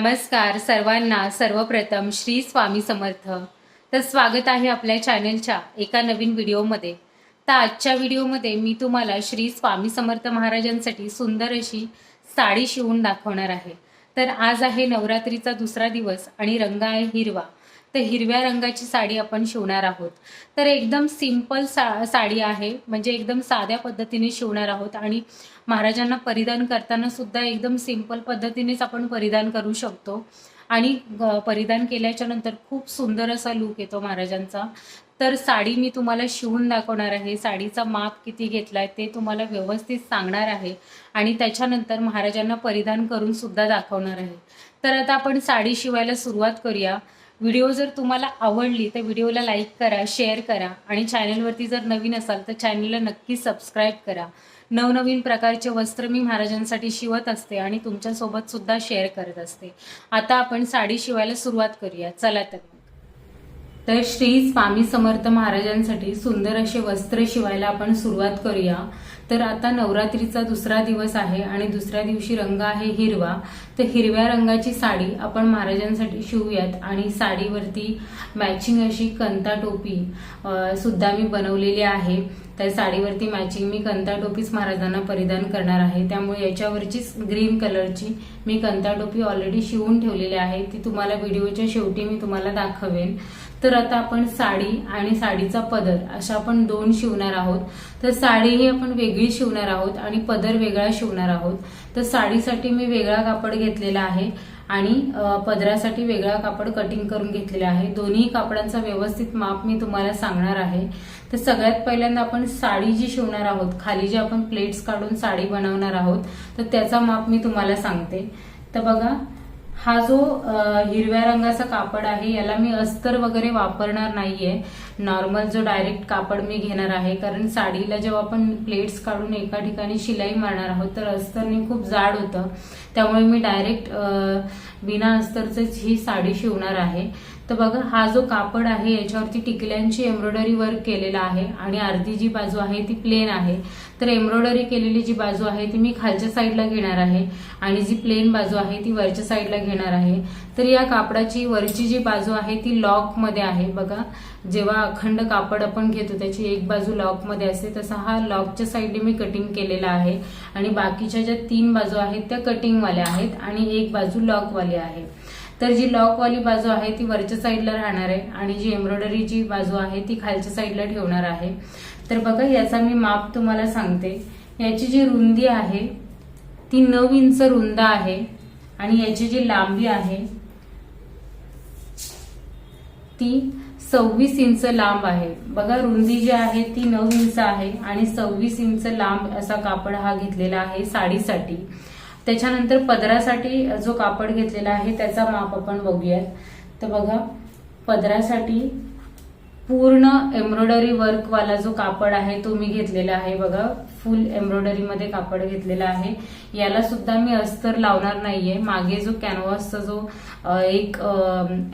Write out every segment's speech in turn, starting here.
नमस्कार सर्वांना सर्वप्रथम श्री स्वामी समर्थ. तर स्वागत आहे आपल्या चॅनलच्या एका नवीन व्हिडिओमध्ये तर आजच्या व्हिडिओमध्ये मी तुम्हाला श्री स्वामी समर्थ महाराजांसाठी सुंदर अशी साडी शिवून दाखवणार आहे. तर आज आहे नवरात्रीचा दुसरा दिवस आणि रंग आहे हिरवा. तर हिरव्या रंगाची साडी आपण शिवणार आहोत. तर एकदम सिंपल सा साडी आहे. म्हणजे एकदम साध्या पद्धतीने शिवणार आहोत. आणि महाराजांना परिधान करताना सुद्धा एकदम सिंपल पद्धतीनेच आपण परिधान करू शकतो. आणि परिधान केल्याच्यानंतर खूप सुंदर असा लुक येतो महाराजांचा. तर साडी मी तुम्हाला शिवून दाखवणार आहे. साडीचा माप किती घेतला आहे ते तुम्हाला व्यवस्थित सांगणार आहे. आणि त्याच्यानंतर महाराजांना परिधान करून सुद्धा दाखवणार आहे. तर आता आपण साडी शिवायला सुरुवात करूया. व्हिडिओ जर तुम्हाला आवडली तर व्हिडिओला लाईक करा शेअर करा आणि चॅनलवरती जर नवीन असाल तर चॅनलला नक्की सबस्क्राईब करा. नवनवीन प्रकारचे वस्त्र मी महाराजांसाठी शिवत असते आणि तुमच्यासोबत सुद्धा शेअर करत असते. आता आपण साडी शिवायला सुरुवात करूया. चला तर तर श्री स्वामी समर्थ महाराजांसाठी सुंदर असे वस्त्र शिवायला आपण सुरुवात करूया. तर आता नवरात्रीचा दुसरा दिवस आहे आणि दुसऱ्या दिवशी रंग आहे हिरवा. तर हिरव्या रंगाची साडी आपण महाराजांसाठी शिवूयात आणि साडीवरती मॅचिंग अशी कंता टोपी सुद्धा मी बनवलेली आहे. तर साडीवरती मॅचिंग मी कंता टोपीच महाराजांना परिधान करणार आहे. त्यामुळे याच्यावरचीच ग्रीन कलरची मी कंता टोपी ऑलरेडी शिवून ठेवलेली आहे. ती तुम्हाला व्हिडिओच्या शेवटी मी तुम्हाला दाखवेन. तर आता आपण साडी आणि साडीचा पदर अशा आपण दोन शिवणार आहोत. तर साडी ही आपण वेगळी शिवणार आहोत आणि पदर वेगळा शिवणार आहोत. तर साडीसाठी मी वेगळा कापड घेतलेला आहे. आणि पदरासाठी वेगळा कापड कटिंग करून घेतलेला आहे. दोन्ही कापडांचा व्यवस्थित माप मी तुम्हाला सांगणार आहे. तर सगळ्यात पहिल्यांदा आपण साडी जी शिवणार आहोत खाली जे आपण प्लेट्स काढून साडी बनवणार आहोत तर त्याचा माप मी तुम्हाला सांगते. तर बघा हा जो हिरव्या रंगाचा कापड आहे याला मी अस्तर वगैरे वापरणार नाहीये. नॉर्मल जो डायरेक्ट कापड मी घेणार आहे कारण साडीला जेव्हा आपण प्लेट्स काढून एका ठिकाणी शिलाई मारणार आहोत तर अस्तरने खूप जाड होतं. त्यामुळे मी डायरेक्ट बिना अस्तरच ही साडी शिवणार आहे. तर बघा हा जो कापड आहे याच्यावरती टिकल्यांची एम्ब्रॉयडरी वर्क केलेला आहे आणि अर्धी जी बाजू आहे ती प्लेन आहे. तर एम्ब्रॉयडरी केलेली जी बाजू आहे ती मी खालच्या साईडला घेणार आहे आणि जी प्लेन बाजू आहे ती वरच्या साईडला घेणार आहे. तर या कापडाची वरची जी बाजू आहे ती लॉकमध्ये आहे. बघा जेव्हा अखंड कापड आपण घेतो त्याची एक बाजू लॉकमध्ये असते तसा हा लॉकच्या साईडने मी कटिंग केलेला आहे. आणि बाकीच्या ज्या तीन बाजू आहेत त्या कटिंगवाल्या आहेत आणि एक बाजू लॉकवाली आहे. तर जी लॉकवाली बाजू आहे ती वरच्या साईडला राहणार आहे आणि जी एम्ब्रॉयडरीची बाजू आहे ती खालच्या साईडला ठेवणार आहे. तर बघा याचा मी माप तुम्हाला सांगते. याची जी रुंदी आहे ती नऊ इंच रुंद आहे आणि याची जी लांबी आहे ती सव्वीस इंच लांब आहे. बघा रुंदी जी आहे ती नऊ इंच आहे आणि सव्वीस इंच लांब असा कापड हा घेतलेला आहे साडीसाठी. त्याच्यानंतर पदरासाठी जो कापड घेतलेला आहे त्याचा माप आपण बघूयात. तर बघा पदरासाठी पूर्ण एम्ब्रॉयडरी वर्कवाला जो कापड आहे तो मी घेतलेला आहे. बघा फुल एम्ब्रॉयडरीमध्ये कापड घेतलेला आहे. याला सुद्धा मी अस्तर लावणार नाहीये. मागे जो कॅनव्हासचा जो एक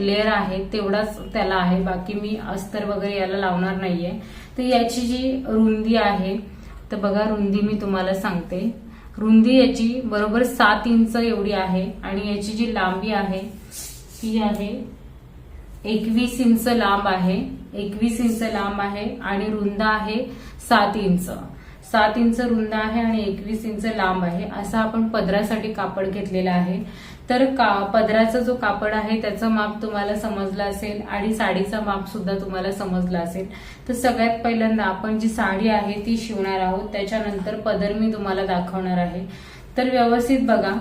लेअर आहे तेवढाच त्याला आहे. बाकी मी अस्तर वगैरे याला लावणार नाहीये. तर याची जी रुंदी आहे तर बघा रुंदी मी तुम्हाला सांगते. रुंदी याची बरोबर सात इंच एवढी आहे आणि याची जी लांबी आहे ती आहे एकवीस इंच लांब आहे. एकवीस इंच लांब आहे आणि रुंद आहे सात इंच. सात इंच रुंद आहे आणि एकवीस इंच लांब आहे. असा आपण पदरासाठी कापड घेतलेला आहे. तर का पदराचा जो कापड आहे त्याचं माप तुम्हाला समजलं असेल आणि साडीचा माप सुद्धा तुम्हाला समजला असेल. तर सगळ्यात पहिल्यांदा आपण जी साडी आहे ती शिवणार आहोत त्याच्यानंतर पदर मी तुम्हाला दाखवणार आहे. तर व्यवस्थित बघा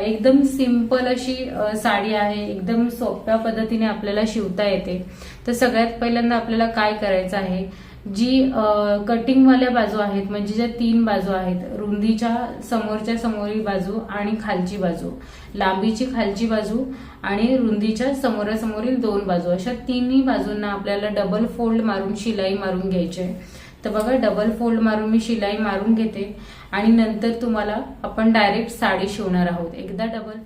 एकदम सिंपल अशी साडी आहे एकदम सोप्या पद्धतीने आपल्याला शिवता येते. तर सगळ्यात पहिल्यांदा आपल्याला काय करायचं आहे? जी कटिंगवाल्या बाजू आहेत म्हणजे ज्या तीन बाजू आहेत रुंदीच्या समोरच्या समोरील बाजू आणि खालची बाजू लांबीची खालची बाजू आणि रुंदीच्या समोरासमोरील दोन बाजू अशा तिन्ही बाजूंना आपल्याला डबल फोल्ड मारून शिलाई मारून घ्यायची आहे. तर बघा डबल फोल्ड मारून मी शिलाई मारून घेते आणि नंतर तुम्हाला आपण डायरेक्ट साडी शिवणार आहोत. एकदा डबल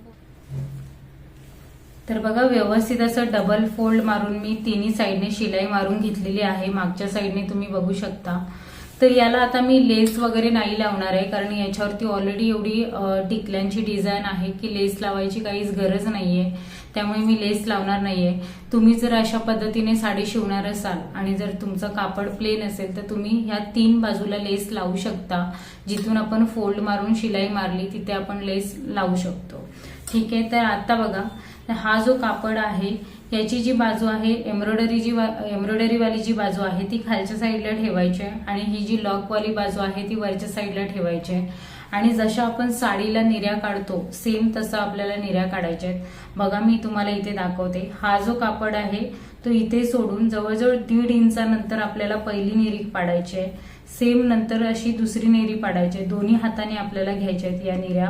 तर बघा व्यवस्थित असं डबल फोल्ड मारून मी तिन्ही साईडने शिलाई मारून घेतलेली आहे. मागच्या साईडने तुम्ही बघू शकता. तर याला आता मी लेस वगैरे नाही लावणार आहे कारण याच्यावरती ऑलरेडी एवढी टिकल्यांची डिझाईन आहे की लेस लावायची काहीच गरज नाहीये. त्यामुळे मी लेस लावणार नाहीये. तुम्ही जर अशा पद्धतीने साडी शिवणार असाल आणि जर तुमचं कापड प्लेन असेल तर तुम्ही ह्या तीन बाजूला लेस लावू शकता. जिथून आपण फोल्ड मारून शिलाई मारली तिथे आपण लेस लावू शकतो. ठीक आहे तर आता बघा तर हा जो कापड आहे याची जी बाजू आहे एम्ब्रॉयडरी जी वा एम्ब्रॉयडरीवाली जी बाजू आहे ती खालच्या साईडला ठेवायची आहे आणि ही जी लॉकवाली बाजू आहे ती वरच्या साईडला ठेवायची आहे. आणि जशा आपण साडीला निर्या काढतो सेम तसं आपल्याला निर्या काढायच्या आहेत. बघा मी तुम्हाला इथे दाखवते. हा जो कापड आहे तो इथे सोडून जवळजवळ दीड इंचानंतर आपल्याला पहिली नेरी पाडायची आहे. सेम नंतर अशी दुसरी नेरी पाडायची आहे. दोन्ही हाताने आपल्याला घ्यायच्या आहेत या निर्या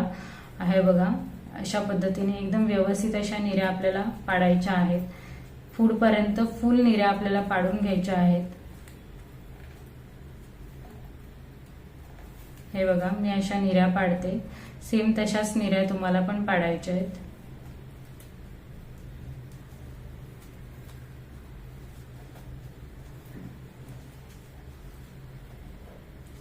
आहे बघा. अशा पद्धतीने एकदम व्यवस्थित अशा निऱ्या आपल्याला पाडायच्या आहेत. फूडपर्यंत फुल निऱ्या आपल्याला पाडून घ्यायच्या आहेत. हे बघा मी अशा निऱ्या पाडते. सेम तशाच निऱ्या तुम्हाला पण पाडायच्या आहेत.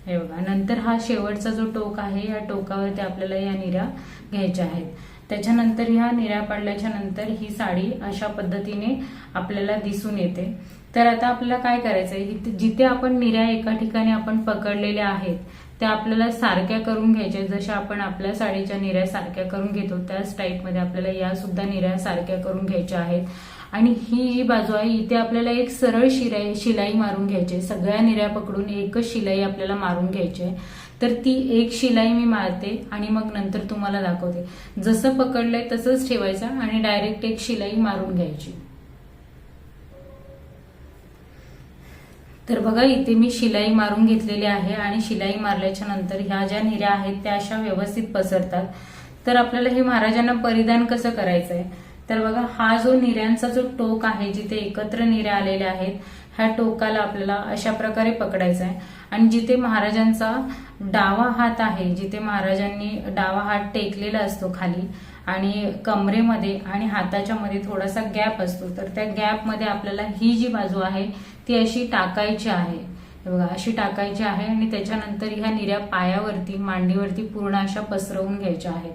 हे बघा नंतर हा शेवटचा जो टोक आहे या टोकावरती आपल्याला या निऱ्या घ्यायच्या आहेत. त्याच्यानंतर ह्या निऱ्या पाडल्याच्या नंतर ही साडी अशा पद्धतीने आपल्याला दिसून येते. तर आता आपल्याला काय करायचं आहे जिथे आपण निऱ्या एका ठिकाणी आपण पकडलेल्या आहेत त्या आपल्याला सारख्या करून घ्यायच्या जशा आपण आपल्या साडीच्या निऱ्या सारख्या करून घेतो त्याच टाईपमध्ये आपल्याला या सुद्धा निऱ्या सारख्या करून घ्यायच्या आहेत. आणि ही जी बाजू आहे इथे आपल्याला एक सरळ शिलाई शिलाई मारून घ्यायची आहे. सगळ्या निऱ्या पकडून एकच शिलाई आपल्याला मारून घ्यायची आहे. तर ती एक शिलाई मी मारते आणि मग नंतर तुम्हाला दाखवते. जसं पकडलंय तसंच ठेवायचं आणि डायरेक्ट एक शिलाई मारून घ्यायची. तर बघा इथे मी शिलाई मारून घेतलेली आहे आणि शिलाई मारल्याच्या नंतर ह्या ज्या निऱ्या आहेत त्या अशा व्यवस्थित पसरतात. तर आपल्याला हे महाराजांना परिधान कसं करायचं आहे तर बघा हा जो निऱ्यांचा जो टोक आहे जिथे एकत्र निऱ्या आलेल्या आहेत ह्या टोकाला आपल्याला अशा प्रकारे पकडायचा आहे. आणि जिथे महाराजांचा डावा हात आहे जिथे महाराजांनी डावा हात टेकलेला असतो खाली आणि कमरेमध्ये आणि हाताच्या मध्ये थोडासा गॅप असतो तर त्या गॅपमध्ये आपल्याला ही जी बाजू आहे ती अशी टाकायची आहे. बघा अशी टाकायची आहे आणि त्याच्यानंतर ह्या निऱ्या पायावरती मांडीवरती पूर्ण अशा पसरवून घ्यायच्या आहेत.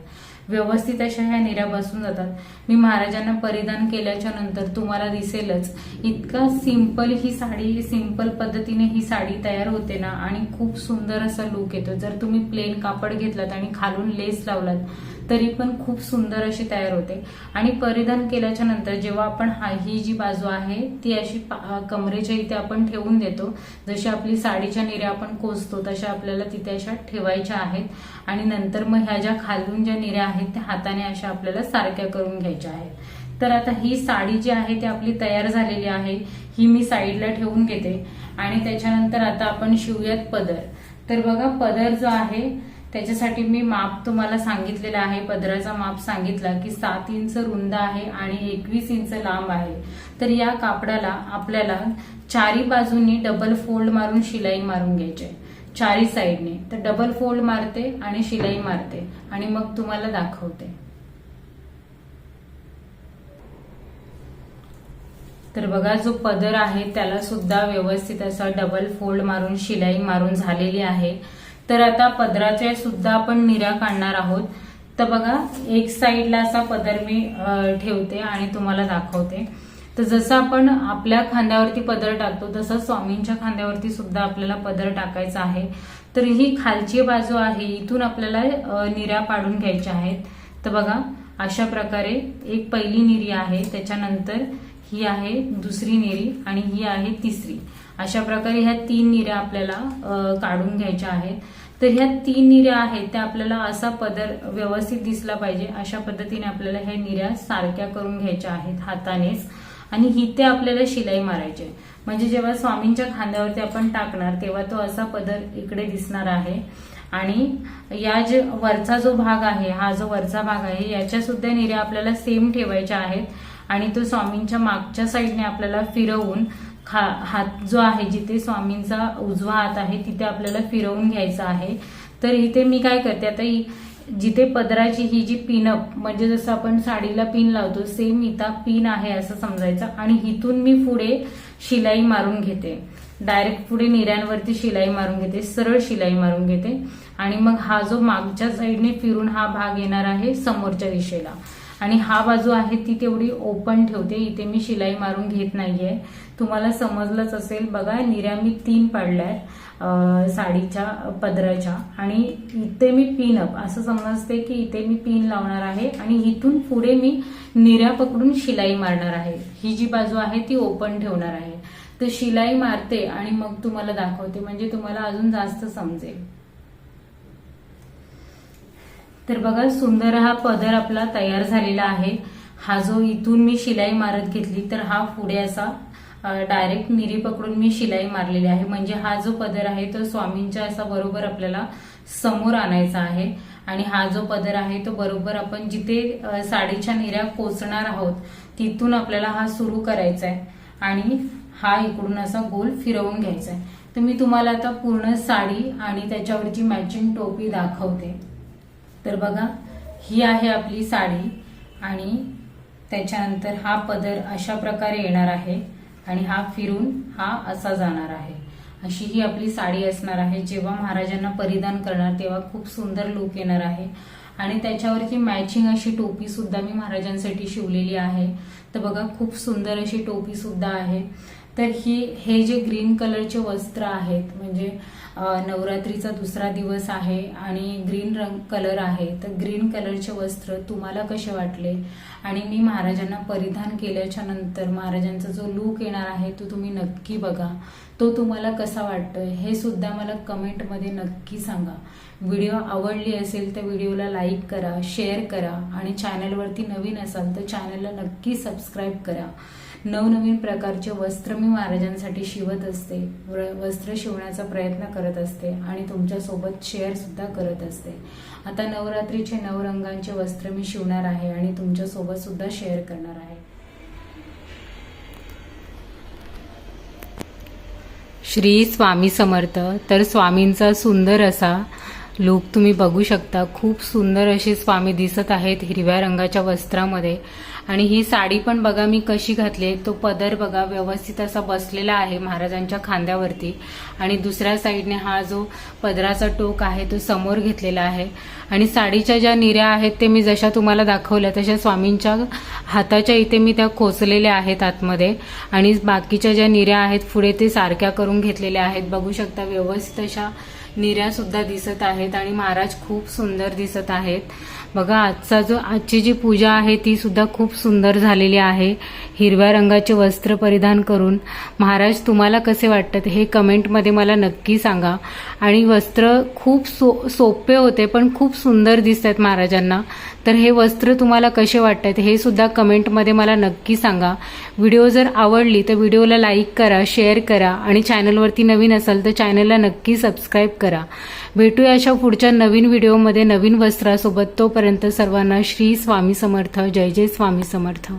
व्यवस्थित अशा ह्या निऱ्या बसून जातात. मी महाराजांना परिधान केल्याच्यानंतर तुम्हाला दिसेलच. इतका सिंपल ही साडी सिंपल पद्धतीने ही साडी तयार होते ना आणि खूप सुंदर असा लुक येतो. जर तुम्ही प्लेन कापड घेतलात आणि खालून लेस लावलात तरी पण खूप सुंदर अशी तयार होते. आणि परिधान केल्याच्यानंतर जेव्हा आपण हा ही जी बाजू आहे ती अशी कमरेच्या इथे आपण ठेवून देतो. जशी आपली साडीच्या निर्या आपण कोसतो तशा आपल्याला तिथे अशा ठेवायच्या आहेत. आणि नंतर मग ह्या ज्या खालून ज्या निऱ्या आहेत त्या हाताने अशा आपल्याला सारख्या करून घ्यायच्या आहेत. तर आता ही साडी जी आहे ती आपली तयार झालेली आहे. ही मी साईडला ठेवून घेते. आणि त्याच्यानंतर आता आपण शिवूयात पदर. तर बघा पदर जो आहे त्याच्यासाठी मी माप तुम्हाला सांगितलेलं आहे पदराचा माप सांगितला की सात इंच रुंद आहे आणि एकवीस इंच लांब आहे. तर या कापडाला आपल्याला चारी बाजूंनी डबल फोल्ड मारून शिलाई मारून घ्यायची चारी साईडने तर डबल फोल्ड मारते आणि शिलाई मारते. आणि मग तुम्हाला दाखवते. तर बघा जो पदर आहे त्याला सुद्धा व्यवस्थित असा डबल फोल्ड मारून शिलाई मारून झालेली आहे. तर आता पदराच्या सुद्धा आपण निऱ्या काढणार आहोत. तर बघा एक साईडला असा पदर मी ठेवते आणि तुम्हाला दाखवते. तर जसं आपण आपल्या खांद्यावरती पदर टाकतो तसं स्वामींच्या खांद्यावरती सुद्धा आपल्याला पदर टाकायचा आहे. तर ही खालची बाजू आहे इथून आपल्याला निऱ्या पाडून घ्यायच्या आहेत. तर बघा अशा प्रकारे एक पहिली निरी आहे त्याच्यानंतर ही आहे दुसरी निरी आणि ही आहे तिसरी. अशा प्रकारे ह्या तीन निऱ्या आपल्याला काढून घ्यायच्या आहेत. तर ह्या तीन निऱ्या आहेत त्या आपल्याला असा पदर व्यवस्थित दिसला पाहिजे अशा पद्धतीने आपल्याला ह्या निऱ्या सारख्या करून घ्यायच्या आहेत हातानेच. आणि इथे आपल्याला शिलाई मारायची म्हणजे जेव्हा स्वामींच्या खांद्यावरती आपण टाकणार तेव्हा तो असा पदर इकडे दिसणार आहे. आणि या जे वरचा जो भाग आहे हा जो वरचा भाग आहे याच्या सुद्धा निर्या आपल्याला सेम ठेवायच्या आहेत. आणि तो स्वामींच्या मागच्या साईडने आपल्याला फिरवून खा हात जो आहे जिथे स्वामींचा उजवा हात आहे तिथे आपल्याला फिरवून घ्यायचा आहे. तर इथे मी काय करते आता जिथे पदराची ही जी पिनअप म्हणजे जसं आपण साडीला पिन लावतो सेम इथं पिन आहे असं समजायचं. आणि इथून मी पुढे शिलाई मारून घेते. डायरेक्ट पुढे निऱ्यांवरती शिलाई मारून घेते सरळ शिलाई मारून घेते. आणि मग हा जो मागच्या साईडने फिरून हा भाग येणार आहे समोरच्या दिशेला. आणि हा बाजू आहे ती तेवढी ओपन ठेवते इथे मी शिलाई मारून घेत नाहीये. तुम्हाला समजलंच असेल. बघा निर्या मी तीन पाडल्यात आहेत साडीच्या पदराच्या. आणि इथे मी पिन अप असं समजते की इथे मी पिन लावणार आहे आणि इथून पुढे मी निर्या पकडून शिलाई मारणार आहे. ही जी बाजू आहे ती ओपन ठेवणार आहे. तर शिलाई मारते आणि मग तुम्हाला दाखवते. म्हणजे तुम्हाला अजून जास्त समजेल. तर बघा सुंदर हा पदर आपला तयार झालेला आहे. हा जो इथून मी शिलाई मारत घेतली तर हा पुढे असा डायरेक्ट निरी पकडून मी शिलाई मारलेली आहे. म्हणजे हा जो पदर आहे तो स्वामींच्या असा बरोबर आपल्याला समोर आणायचा आहे. आणि हा जो पदर आहे तो बरोबर आपण जिथे साडीच्या निऱ्या कोचणार आहोत तिथून आपल्याला हा सुरू करायचा आहे आणि हा इकडून असा गोल फिरवून घ्यायचा आहे तर मी तुम्हाला आता पूर्ण साडी आणि त्याच्यावरची मॅचिंग टोपी दाखवते. तर बघा ही आहे आपली साडी आणि त्याच्यानंतर हा पदर अशा प्रकारे येणार आहे. आणि हा फिरून हा असा जाणार आहे. अशी ही आपली साडी असणार आहे. जेव्हा महाराजांना परिधान करणार तेव्हा खूप सुंदर लुक येणार आहे. आणि त्याच्यावरची मॅचिंग अशी टोपी सुद्धा मी महाराजांसाठी शिवलेली आहे. तर बघा खूप सुंदर अशी टोपी सुद्धा आहे. तर ही हे जे ग्रीन कलरचे वस्त्र आहेत म्हणजे नवरात्रीचा दुसरा दिवस आहे आणि ग्रीन रंग कलर आहे तर ग्रीन कलरचे वस्त्र तुम्हाला कसे वाटले? आणि मी महाराजांना परिधान केल्याच्यानंतर महाराजांचा जो लूक येणार आहे तो तुम्ही नक्की बघा. तो तुम्हाला कसा वाटतोय हे सुद्धा मला कमेंटमध्ये नक्की सांगा. व्हिडिओ आवडली असेल तर व्हिडिओला लाईक करा शेअर करा आणि चॅनलवरती नवीन असाल तर चॅनलला नक्की सबस्क्राईब करा. नवनवीन प्रकारचे वस्त्र मी महाराजांसाठी शिवत असते. व- वस्त्र शिवण्याचा प्रयत्न करत असते आणि तुमच्यासोबत शेअर सुद्धा करत असते. आता नवरात्रीचे नऊ रंगांचे वस्त्र मी शिवणार आहे आणि तुमच्यासोबत सुद्धा शेअर करणार आहे. श्री स्वामी समर्थ तर स्वामींचा सुंदर असा लुक तुम्ही बघू शकता. खूप सुंदर असे स्वामी दिसत आहेत हिरव्या रंगाच्या वस्त्रामध्ये. आणि ही साडी पण बघा मी कशी घातली तो पदर बघा व्यवस्थित असा बसलेला आहे महाराजांच्या खांद्यावरती. आणि दुसऱ्या साईडने हा जो पदराचा टोक आहे तो समोर घेतलेला आहे. आणि साडीच्या ज्या निऱ्या आहेत ते मी जशा तुम्हाला दाखवल्या तशा स्वामींच्या हाताच्या इथे मी त्या खोचलेल्या आहेत आतमध्ये. आणि बाकीच्या ज्या निऱ्या आहेत पुढे ते सारख्या करून घेतलेल्या आहेत. बघू शकता व्यवस्थित अशा निर्या सुद्धा दिसत आहेत आणि महाराज खूप सुंदर दिसत आहेत. बघा आजचा जो आजची जी पूजा आहे ती सुद्धा खूप सुंदर झालेली आहे. हिरव्या रंगाचे वस्त्र परिधान करून. महाराज तुम्हाला कसे वाटतात हे कमेंटमध्ये मला नक्की सांगा. आणि वस्त्र खूप सो सोपे होते पण खूप सुंदर दिसत आहेत महाराजांना. तर हे वस्त्र तुम्हाला कसे वाटतात हे सुद्धा कमेंटमध्ये मला नक्की सांगा. व्हिडिओ जर आवडली तर व्हिडिओला लाईक करा शेअर करा. आणि चॅनलवरती नवीन असाल तर चॅनलला नक्की सबस्क्राईब करा. भेटूया अशा पुढच्या नवीन व्हिडिओमध्ये नवीन वस्त्रासोबत तोपर्यंत सर्वांना श्री स्वामी समर्थ जय जय स्वामी समर्थ.